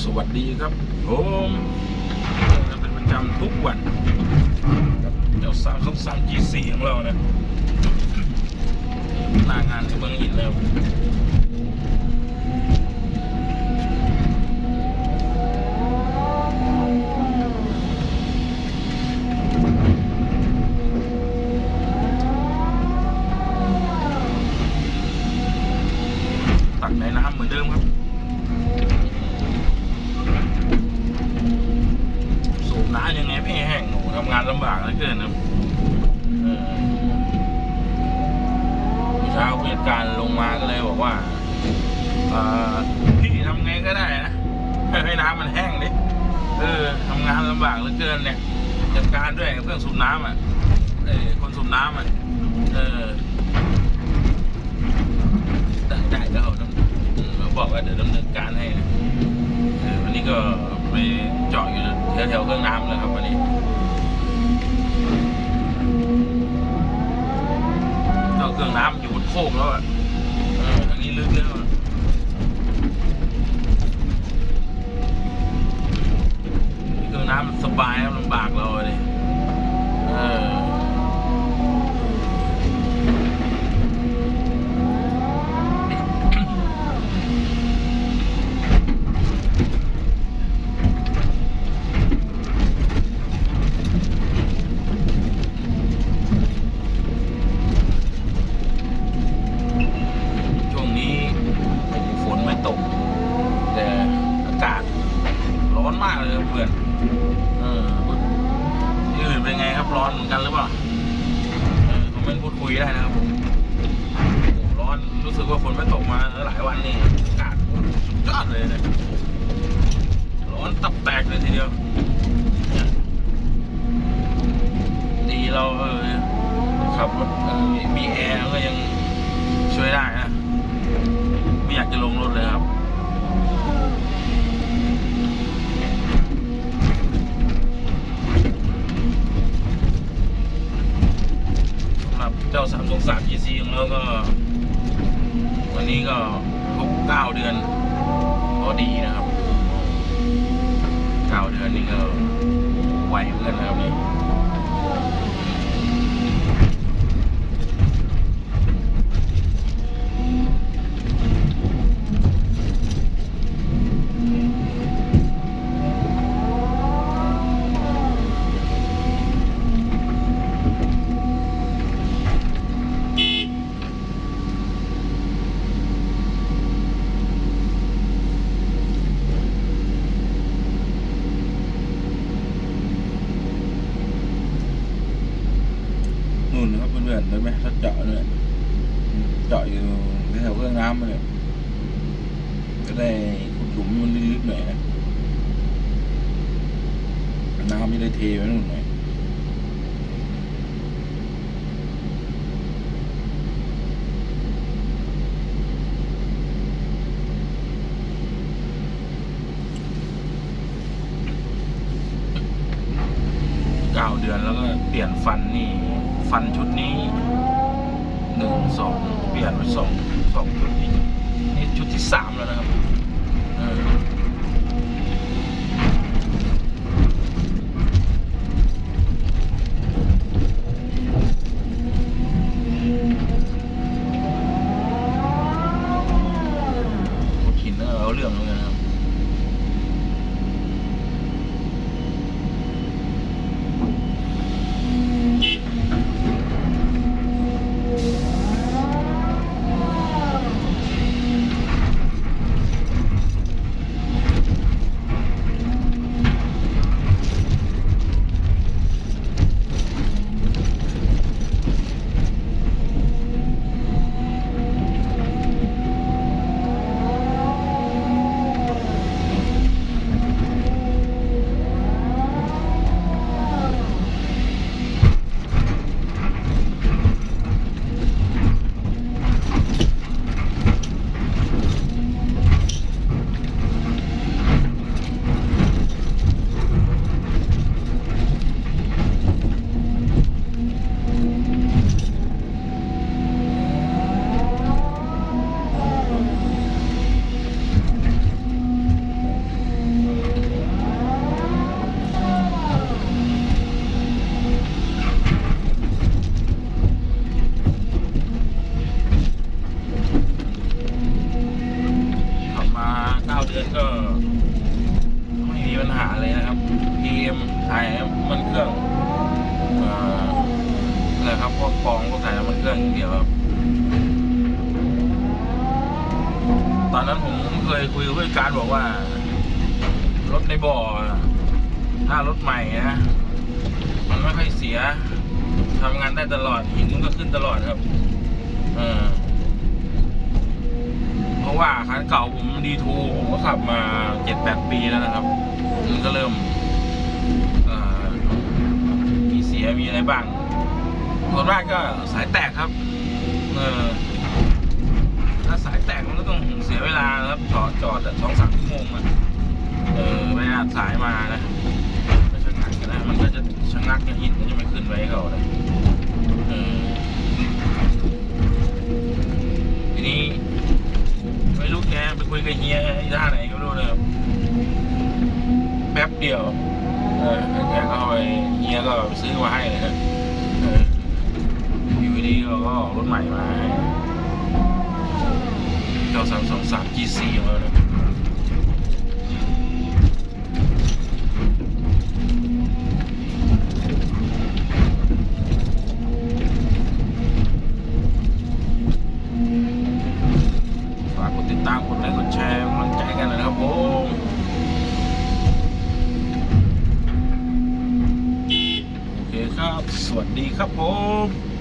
สวัสดีครับผมเราเป็นประจำทุกวันครับเดี๋ยวสามสองสามจีสี่ของเรานะหน้างานในเมืองอินแล้วตักในน้ำเหมือนเดิมครับ สูบน้ำ ยังไงไม่แห้งโอ้โหทำงานลำบากเหลือเกินครับเช้าผู้จัดการลงมาก็เลยบอกว่าพี่ทำไงก็ได้นะให้น้ำมันแห้งดิเออทำงานลำบากเหลือเกินเนี่ยจัดการด้วยกับเครื่องสูบน้ำอะเออคนสูบน้ำอะเออได้ได้เดี๋ยวเขาบอกว่าเดี๋ยวดำเนินการให้นะวันนี้ก็ ไปเจาะอยู่แถวแถวๆเครื่องน้ำเลยครับวันนี้เจาะเครื่องน้ำอยู่บนโคกแล้วอะออทางนี้ลึกแล้วอะเครื่องน้ำมันสบายครับลำบากเราเลยเออ เลยครับเพื่อนเออที่อื่นเป็นไงครับร้อนเหมือนกันหรือเปล่าเออคอมเมนต์พูดคุยได้นะครับผมโอ้โหร้อนรู้สึกว่าฝนไม่ตกมาหลายวัน สามสองสาม GC ของเราก็ วันนี้ก็ครบเก้าเดือนพอดีนะครับเก้าเดือนนี่ก็ไวเหมือนกันนะครับนี่ นู่นครับเพื่อนๆเห็นไหมถ้าเจาะเนี่ยเจาะอยู่แถวเครื่องน้ำเนี่ยจะได้ขุดหลุมมันลึกๆหน่อยนะน้ำไม่ได้เทไว้นู่นหน่อยเก้าเดือนแล้วก็เปลี่ยนฟันนี่ ฟันชุดนี้หนึ่งสองเปลี่ยนไปสองสองชุดนี้นี่ชุดที่สามแล้วนะครับเออขุดหินเออเอาเรื่องเลยนะครับ เเดือนก็ ไม่มีปัญหาเลยนะครับ PM ถ่ายน้ำมันเครื่องเอ่ออะไรครับพวกกองพวกถ่ายมันเครื่องเดียวครับ ตอนนั้นผมเคยคุยกับผู้จัดการบอกว่า รถในบ่อ ถ้ารถใหม่นะมันไม่ค่อยเสียทำงานได้ตลอดหินมันก็ขึ้นตลอดครับ เออเพรา ว่าคันเก่าผมดีทูผมก็ขับมาเจ็ดแปดปีแล้วนะครับ มันก็เริ่มมีเสียมีอะไรบ้างส่วนมากก็สายแตกครับ เออถ้าสายแตกมันก็ต้องเสียเวลาครับจอดจอดสองสามชั่วโมงอะเออไปอัดสายมานะไม่ชะงักกันนะมันก็จะชะงักกันหินก็จะไม่ขึ้นไว้เขาเลย อ้ท่าไหนก็ไม่รู้เลยครับแป๊บเดียว เออแล้วแกก็เอาไปเฮียก็ซื้อมาให้เลยนะเอออยู่ดีๆเราก็ออกรถใหม่มาเก้าสามสองสาม GC ของเราเลย วัสดีครับผม